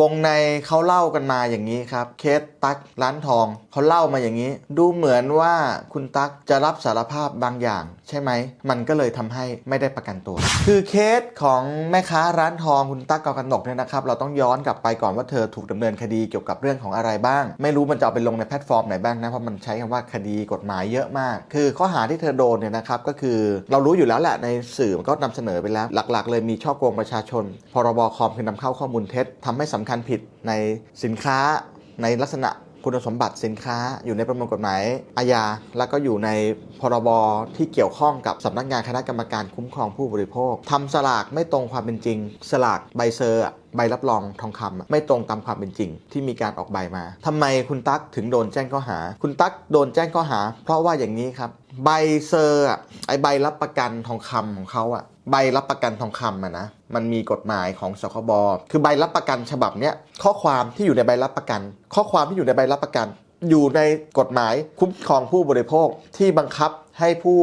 วงในเขาเล่ากันมาอย่างนี้ครับ เคสตั๊กร้านทองเขาเล่ามาอย่างนี้ ดูเหมือนว่าคุณตั๊กจะรับสารภาพบางอย่าง ใช่ไหม มันก็เลยทำให้ไม่ได้ประกันตัว คือเคสของแม่ค้าร้านทองคุณตั๊กกอกันหนกเนี่ยนะครับเราต้องย้อนกลับไปก่อนว่าเธอถูกดำเนินคดีเกี่ยวกับเรื่องของอะไรบ้าง ไม่รู้มันจะเอาไปลงในแพลตฟอร์มไหนบ้างนะเพราะมันใช้คำว่าคดีกฎหมายเยอะมาก คือข้อหาที่เธอโดนเนี่ยนะครับก็คือเรารู้อยู่แล้วแหละในสื่อมันก็นำเสนอไปแล้ว หลักๆ เลยมีช่อโกงประชาชน พรบคอมคือนำเข้าข้อมูลเท็จทำให้สำคัญผิดในสินค้าในลักษณะ คุณสมบัติสินค้า อยู่ในประมวลกฎหมายอาญา แล้วก็อยู่ในพรบที่เกี่ยวข้องกับสำนักงานคณะกรรมการคุ้มครองผู้บริโภคทำสลากไม่ตรงความเป็นจริง สลากใบเซอร์ ใบรับรองทองคำไม่ตรงตามความเป็นจริง ที่มีการออกใบมาทำไมคุณตั๊กถึงโดนแจ้งข้อหา คุณตั๊กโดนแจ้งข้อหา เพราะว่าอย่างนี้ครับใบเซอร์อะไอใบรับประกันทองคำของเขาอะใบรับประกันทองคำอะนะมันมีกฎหมายของสคบคือใบรับประกันฉบับเนี้ยข้อความที่อยู่ในใบรับประกัน ข้อความที่อยู่ในใบรับประกัน อยู่ในกฎหมายคุ้มครองผู้บริโภคที่บังคับ ให้ผู้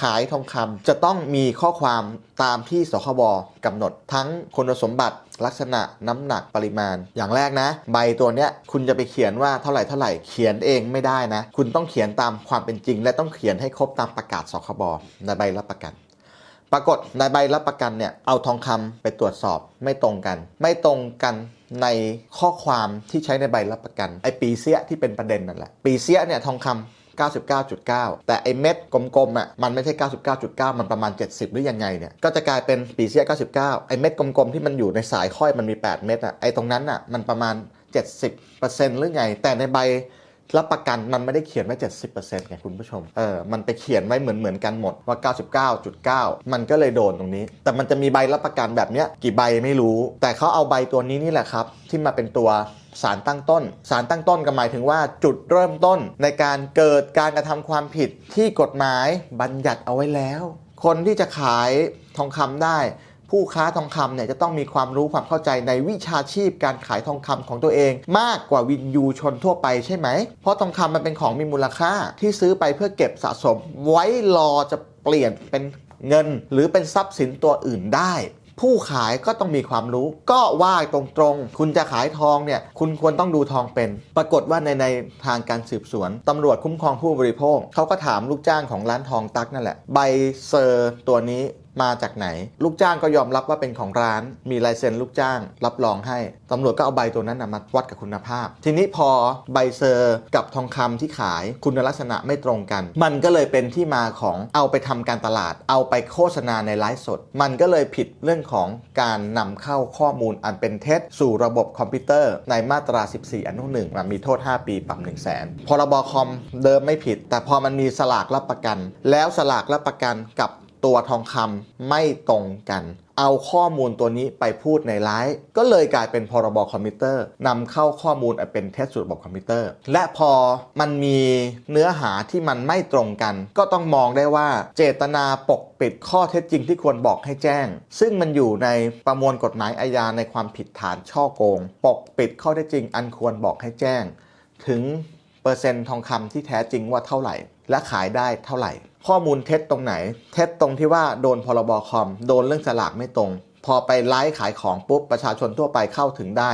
ขายทองคำจะต้องมีข้อความตามที่สคบกำหนดทั้งคุณสมบัติลักษณะน้ำหนักปริมาณ อย่างแรกนะ ใบตัวเนี้ยคุณจะไปเขียนว่าเท่าไหร่เท่าไหร่เขียนเองไม่ได้นะ คุณต้องเขียนตามความเป็นจริง และต้องเขียนให้ครบตามประกาศสคบในใบรับประกัน ปรากฏในใบรับประกันเนี่ยเอาทองคำไปตรวจสอบไม่ตรงกัน ไม่ตรงกันในข้อความที่ใช้ในใบรับประกันไอปีเสียที่เป็นประเด็นนั่นแหละปีเสียเนี่ยทองคำ 99.9 แต่ไอเม็ดกลมๆอะมันไม่ใช่ 99.9 มันประมาณ 70 หรือยังไงเนี่ยก็จะกลายเป็นปีเซีย99 ไอเม็ดกลมๆที่มันอยู่ในสายค่อยมันมี 8 เม็ดอะไอตรงนั้นอะมันประมาณ 70%หรือไง แต่ในใบ รับประกันมันไม่ได้เขียนไว้ 70%ไงคุณผู้ชม เออ มันไปเขียนไว้เหมือนเหมือนกันหมดว่า 99.9 มันก็เลยโดนตรงนี้ แต่มันจะมีใบรับประกันแบบเนี้ยกี่ใบไม่รู้ แต่เขาเอาใบตัวนี้นี่แหละครับ ที่มาเป็นตัวสารตั้งต้น สารตั้งต้นก็หมายถึงว่าจุดเริ่มต้นในการเกิดการกระทำความผิดที่กฎหมายบัญญัติเอาไว้แล้ว คนที่จะขายทองคำได้ ผู้ค้าทองคำเนี่ยจะต้องมีความรู้ความเข้าใจในวิชาชีพการขายทองคำของตัวเอง มากกว่าวินยูชนทั่วไปใช่ไหม เพราะทองคำมันเป็นของมีมูลค่าที่ซื้อไปเพื่อเก็บสะสม ไว้รอจะเปลี่ยนเป็นเงิน หรือเป็นทรัพย์สินตัวอื่นได้ผู้ขายก็ต้องมีความรู้ ก็ว่าตรงๆ คุณจะขายทองเนี่ย คุณควรต้องดูทองเป็น ปรากฏว่าในในทางการสืบสวนตำรวจคุ้มครองผู้บริโภค เขาก็ถามลูกจ้างของร้านทองตักนั่นแหละ ใบเซอร์ตัวนี้ มาจากไหน ลูกจ้างก็ยอมรับว่าเป็นของร้าน มีลายเซ็นลูกจ้าง รับรองให้ตำรวจก็เอาใบตัวนั้นนะมาวัดกับคุณภาพ ทีนี้พอใบเซอร์กับทองคำที่ขายคุณลักษณะไม่ตรงกัน มันก็เลยเป็นที่มาของเอาไปทำการตลาด เอาไปโฆษณาในไลฟ์สด มันก็เลยผิดเรื่องของการนำเข้าข้อมูลอันเป็นเท็จ สู่ระบบคอมพิวเตอร์ ในมาตรา 14 อนุหนึ่งมีโทษ 5 ปีปรับ 1 0 0 0 0แสนพรบคอมเดิมไม่ผิด แต่พอมันมีสลากรับประกัน แล้วสลากรับประกันกับ ตัวทองคำไม่ตรงกัน เอาข้อมูลตัวนี้ไปพูดในไลฟ์ก็เลยกลายเป็นพรบคอมพิวเตอร์นำเข้าข้อมูลเป็นเท็จสู่ระบบคอมพิวเตอร์ และพอมันมีเนื้อหาที่มันไม่ตรงกัน ก็ต้องมองได้ว่าเจตนาปกปิดข้อเท็จจริงที่ควรบอกให้แจ้ง ซึ่งมันอยู่ในประมวลกฎหมายอาญาในความผิดฐานช่อโกง ปกปิดข้อเท็จจริงอันควรบอกให้แจ้ง ถึงเปอร์เซ็นต์ทองคำที่แท้จริงว่าเท่าไหร่ และขายได้เท่าไหร่ ข้อมูลเท็จตรงไหน เท็จตรงที่ว่าโดนพรบคอม โดนเรื่องสลากไม่ตรง พอไปไลฟ์ขายของปุ๊บประชาชนทั่วไปเข้าถึงได้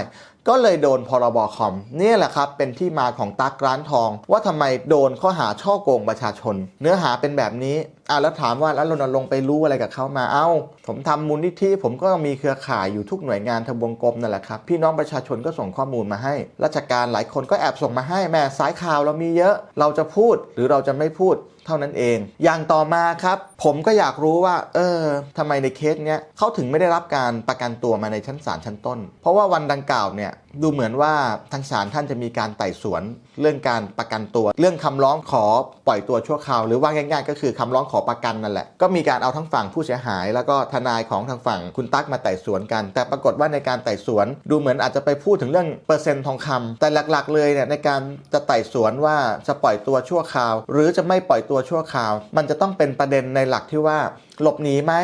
ก็เลยโดนพรบคอมนี่แหละครับ เป็นที่มาของตักร้านทอง ว่าทำไมโดนข้อหาช่อโกงประชาชน เนื้อหาเป็นแบบนี้อะแล้วถามว่าแล้วรณรงค์ไปรู้อะไรกับเขามาเอ้า ผมทำมูลนิธิผมก็มีเครือข่ายอยู่ทุกหน่วยงานทบวงกรมนั่นแหละครับพี่น้องประชาชนก็ส่งข้อมูลมาให้ ราชการหลายคนก็แอบส่งมาให้แม่สายข่าวเรามีเยอะ เราจะพูดหรือเราจะไม่พูด เท่านั้นเอง อย่างต่อมาครับ ผมก็อยากรู้ว่า เออทำไมในเคสเนี้ยเขาถึงไม่ได้รับการประกันตัวมาในชั้นศาลชั้นต้น เพราะว่าวันดังกล่าวเนี่ยดูเหมือนว่าทางศาลท่านจะมีการไต่สวน เรื่องการประกันตัว เรื่องคำร้องขอปล่อยตัวชั่วคราว หรือว่าง่ายๆ ก็คือคำร้องขอประกันนั่นแหละ ก็มีการเอาทั้งฝั่งผู้เสียหาย แล้วก็ทนายของทางฝั่งคุณตั๊กมาไต่สวนกัน แต่ปรากฏว่าในการไต่สวน ดูเหมือนอาจจะไปพูดถึงเรื่องเปอร์เซ็นต์ทองคำแต่หลักๆ เลยเนี่ยในการจะไต่สวนว่าจะปล่อยตัวชั่วคราว หรือจะไม่ปล่อยตัวัวชั่วคราว มันจะต้องเป็นประเด็นในหลักที่ว่า หลบหนีไหม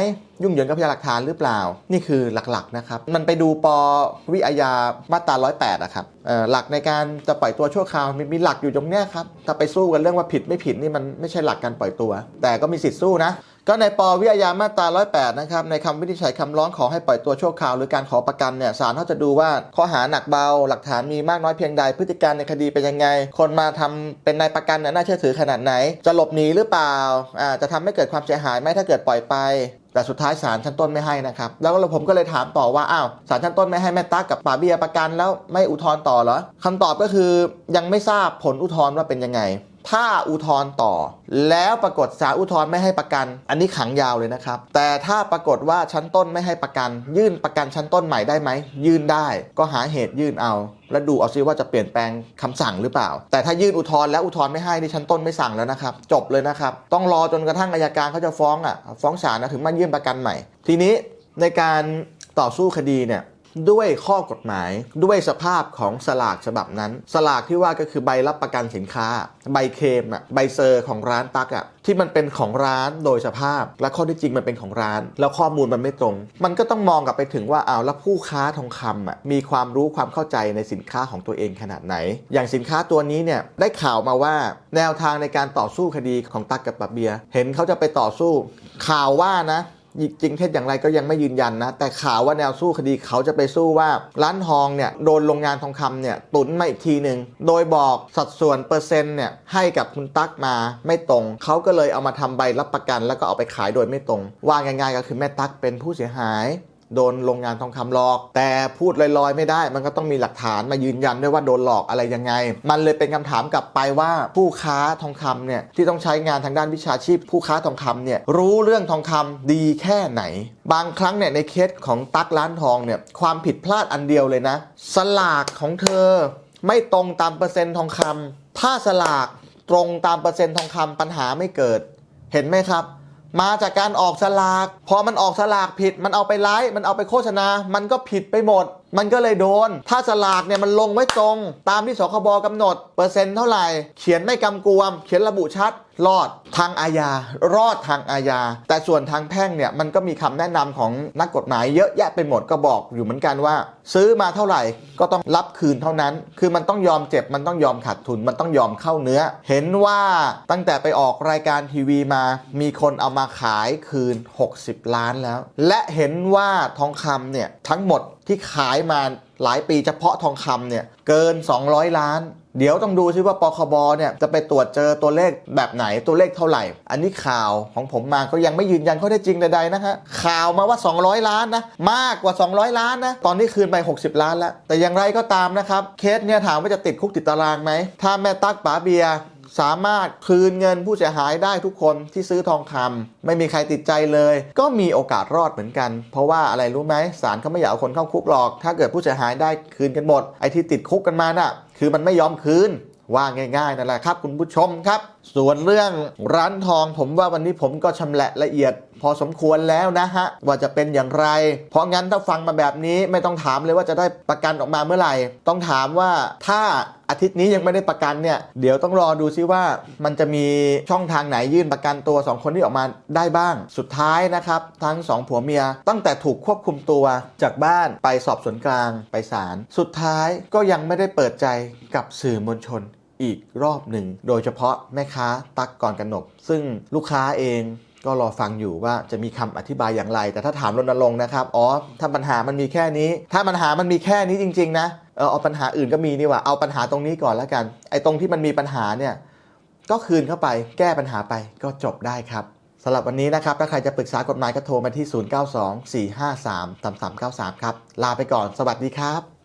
ยุ่งเหยิงกับพยานหลักฐานหรือเปล่า นี่คือหลักๆนะครับมันไปดูปวิอาญามาตรา108อะครับหลักในการจะปล่อยตัวชั่วคราวมีมีหลักอยู่ตรงเนี้ยครับถ้าไปสู้กันเรื่องว่าผิดไม่ผิดนี่มันไม่ใช่หลักการปล่อยตัว แต่ก็มีสิทธิ์สู้นะ ก็ในปวิอาญามาตรา 108 นะครับ ในคำวินิจฉัยคำร้องขอให้ปล่อยตัวชั่วคราวหรือการขอประกันเนี่ยศาลเขาจะดูว่าข้อหาหนักเบา หลักฐานมีมากน้อยเพียงใด พฤติการในคดีเป็นยังไง คนมาทำเป็นนายประกันน่าเชื่อถือขนาดไหน จะหลบหนีหรือเปล่าอ่าจะทำให้เกิดความเสียหายไหมถ้าเกิดปล่อยไปแต่สุดท้ายศาลชั้นต้นไม่ให้นะครับ แล้วผมก็เลยถามต่อว่าอ้าวศาลชั้นต้นไม่ให้แม่ตั๊กกับป่าเบียประกันแล้วไม่อุทธรณ์ต่อเหรอคำตอบก็คือยังไม่ทราบผลอุทธรณ์ว่าเป็นยังไง ถ้าอุทธรณ์ต่อ แล้วปรากฏศาลอุทธรณ์ไม่ให้ประกัน อันนี้ขังยาวเลยนะครับ แต่ถ้าปรากฏว่าชั้นต้นไม่ให้ประกัน ยื่นประกันชั้นต้นใหม่ได้ไหม ยื่นได้ ก็หาเหตุยื่นเอา แล้วดูเอาซิว่าจะเปลี่ยนแปลงคำสั่งหรือเปล่า แต่ถ้ายื่นอุทธรณ์แล้วอุทธรณ์ไม่ให้นี่ชั้นต้นไม่สั่งแล้วนะครับ จบเลยนะครับ ต้องรอจนกระทั่งอายการเขาจะฟ้องอะ ฟ้องศาลนะถึงมายื่นประกันใหม่ ทีนี้ในการต่อสู้คดีเนี่ย ด้วยข้อกฎหมาย ด้วยสภาพของสลากฉบับนั้น สลากที่ว่าก็คือใบรับประกันสินค้า ใบเคมอะใบเซอร์ของร้านตักอะที่มันเป็นของร้านโดยสภาพ และข้อที่จริงมันเป็นของร้าน แล้วข้อมูลมันไม่ตรง มันก็ต้องมองกลับไปถึงว่าเอาแล้วผู้ค้าทองคำอะมีความรู้ความเข้าใจในสินค้าของตัวเองขนาดไหน อย่างสินค้าตัวนี้เนี่ยได้ข่าวมาว่าแนวทางในการต่อสู้คดีของตักกับปะเบีย เห็นเขาจะไปต่อสู้ข่าวว่านะ จริงเท็จอย่างไรก็ยังไม่ยืนยันนะ แต่ข่าวว่าแนวสู้คดีเขาจะไปสู้ว่า ร้านทองเนี่ยโดนโรงงานทองคำเนี่ยตุนมาอีกทีหนึ่งโดยบอกสัดส่วนเปอร์เซ็นต์เนี่ยให้กับคุณตั๊กมาไม่ตรง เขาก็เลยเอามาทำใบรับประกัน แล้วก็เอาไปขายโดยไม่ตรงว่าง่ายๆก็คือแม่ตั๊กเป็นผู้เสียหาย โดนโรงงานทองคำหลอก แต่พูดลอยๆ ไม่ได้ มันก็ต้องมีหลักฐานมายืนยันด้วยว่าโดนหลอกอะไรยังไง มันเลยเป็นคำถามกลับไปว่าผู้ค้าทองคำเนี่ยที่ต้องใช้งานทางด้านวิชาชีพ ผู้ค้าทองคำเนี่ยรู้เรื่องทองคำดีแค่ไหน บางครั้งเนี่ยในเคสของตักร้านทองเนี่ยความผิดพลาดอันเดียวเลยนะ สลากของเธอ ไม่ตรงตามเปอร์เซ็นต์ทองคำถ้าสลากตรงตามเปอร์เซ็นต์ทองคำปัญหาไม่เกิด เห็นไหมครับ มาจากการออกสลาก พอมันออกสลากผิด มันเอาไปไลฟ์มันเอาไปโฆษณา มันก็ผิดไปหมด มันก็เลยโดน ถ้าสลากเนี่ยมันลงไว้ตรง ตามที่สคบกำหนด เปอร์เซ็นต์เท่าไหร่ เขียนไม่กำกวม เขียนระบุชัด รอดทางอาญา รอดทางอาญา แต่ส่วนทางแพ่งเนี่ยมันก็มีคำแนะนำของนักกฎหมายเยอะแยะไปหมดก็บอกอยู่เหมือนกันว่า ซื้อมาเท่าไหร่ก็ต้องรับคืนเท่านั้น คือมันต้องยอมเจ็บมันต้องยอมขาดทุนมันต้องยอมเข้าเนื้อ เห็นว่าตั้งแต่ไปออกรายการทีวีมา มีคนเอามาขายคืน 60 ล้านแล้ว และเห็นว่าทองคำเนี่ยทั้งหมดที่ขายมาหลายปีเฉพาะทองคำเนี่ยเกิน 200 ล้าน เดี๋ยวต้องดูซิว่าปคบเนี่ยจะไปตรวจเจอตัวเลขแบบไหนตัวเลขเท่าไหร่ อันนี้ข่าวของผมมาก็ยังไม่ยืนยันข้อเท็จจริงใดๆนะฮะข่าวมาว่า 200 ล้านนะมากกว่า 200 ล้านนะตอนนี้คืนไป 60 ล้านแล้ว แต่อย่างไรก็ตามนะครับเคสเนี่ยถามว่าจะติดคุกติดตารางไหมถ้าแม่ตั๊กป๋าเบีย สามารถคืนเงินผู้เสียหายได้ทุกคนที่ซื้อทองคำไม่มีใครติดใจเลย ก็มีโอกาสรอดเหมือนกัน เพราะว่าอะไรรู้ไหมศาลเขาไม่อยากเอาคนเข้าคุกหรอก ถ้าเกิดผู้เสียหายได้คืนกันหมดไอ้ที่ติดคุกกันมาน่ะ คือมันไม่ยอมคืนว่าง่ายๆนั่นแหละครับ คุณผู้ชมครับ ส่วนเรื่องร้านทองผมว่าวันนี้ผมก็ชำแหละละเอียด พอสมควรแล้วนะฮะ ว่าจะเป็นอย่างไร เพราะงั้นถ้าฟังมาแบบนี้ไม่ต้องถามเลยว่าจะได้ประกันออกมาเมื่อไหร่ ต้องถามว่าถ้าอาทิตย์นี้ยังไม่ได้ประกันเนี่ยเดี๋ยวต้องรอดูซิว่ามันจะมีช่องทางไหนยื่นประกันตัว 2 คนที่ออกมาได้บ้าง สุดท้ายนะครับ ทั้งสองผัวเมียตั้งแต่ถูกควบคุมตัวจากบ้านไปสอบสวนกลางไปศาลสุดท้ายก็ยังไม่ได้เปิดใจกับสื่อมวลชนอีกรอบหนึ่ง โดยเฉพาะแม่ค้าตักก่อนกนก ซึ่งลูกค้าเอง ก็รอฟังอยู่ว่าจะมีคำอธิบายอย่างไร แต่ถ้าถามรณรงค์นะครับ อ๋อ ถ้าปัญหามันมีแค่นี้ ถ้าปัญหามันมีแค่นี้จริง ๆ นะ เออเอาปัญหาอื่นก็มีนี่ว่า เอาปัญหาตรงนี้ก่อนแล้วกัน ไอ้ตรงที่มันมีปัญหาเนี่ย ก็คืนเข้าไป แก้ปัญหาไป ก็จบได้ครับสำหรับวันนี้นะครับ ถ้าใครจะปรึกษากฎหมายก็โทรมาที่ 0924533393 ครับ ลาไปก่อน สวัสดีครับ